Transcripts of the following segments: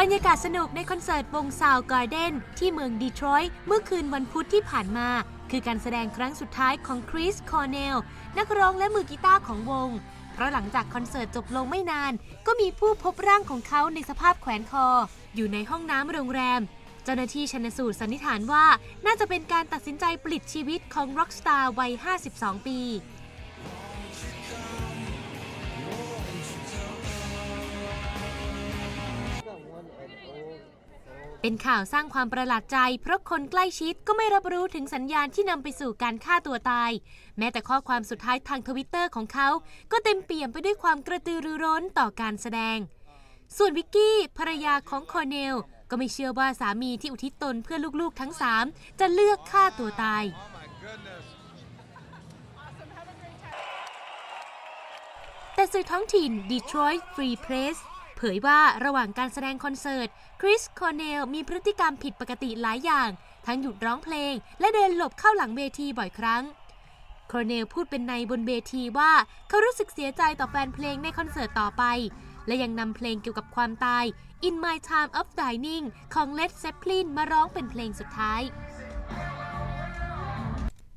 บรรยากาศสนุกในคอนเสิร์ตวงซาวการ์เดนที่เมืองดีทรอยต์เมื่อคืนวันพุธที่ผ่านมา คือการแสดงครั้งสุดท้ายของคริสคอร์เนลนักร้องและมือกีตาร์ของวง เพราะหลังจากคอนเสิร์ตจบลงไม่นาน ก็มีผู้พบร่างของเขาในสภาพแขวนคอ อยู่ในห้องน้ำโรงแรม เจ้าหน้าที่ชันสูตรสันนิษฐานว่า น่าจะเป็นการตัดสินใจปลิดชีวิตของร็อกสตาร์วัย 52 ปี เป็นข่าวสร้างความประหลาดใจ เพราะคนใกล้ชิดก็ไม่รับรู้ถึงสัญญาณที่นำไปสู่การฆ่าตัวตาย แม้แต่ข้อความสุดท้ายทางทวิตเตอร์ของเขา ก็เต็มเปี่ยมไปด้วยความกระตือรือร้นต่อการแสดง ส่วนวิกกี้ภรรยาของคอร์เนล ก็ไม่เชื่อว่าสามีที่อุทิศตนเพื่อลูกๆทั้งสามจะเลือกฆ่าตัวตาย แต่สื่อท้องถิ่น Detroit Free Press เผยว่าระหว่างการแสดงคอนเสิร์ต คริสคอเนลมีพฤติกรรมผิดปกติหลายอย่าง ทั้งหยุดร้องเพลง และเดินหลบเข้าหลังเวทีบ่อยครั้งคอเนลพูดเป็นในบนเวทีว่าเขารู้สึกเสียใจต่อแฟนเพลงในคอนเสิร์ตต่อไป และยังนำเพลงเกี่ยวกับความตาย In My Time of Dying ของ Led Zeppelin มาร้องเป็นเพลงสุดท้าย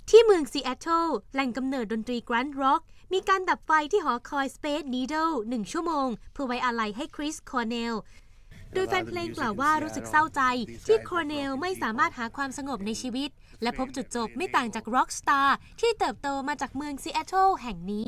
ที่เมืองซีแอตเทิลแหล่งกำเนิดดนตรีกรันด์ร็อก มีการดับไฟที่หอคอย Space Needle หนึ่งชั่วโมง เพื่อไว้อาลัยให้คริสคอร์เนลโดยแฟนเพลงกล่าวว่ารู้สึกเศร้าใจที่คอร์เนลไม่สามารถหาความสงบในชีวิต และพบจุดจบไม่ต่างจากร็อกสตาร์ที่เติบโตมาจากเมืองซีแอตเทิลแห่งนี้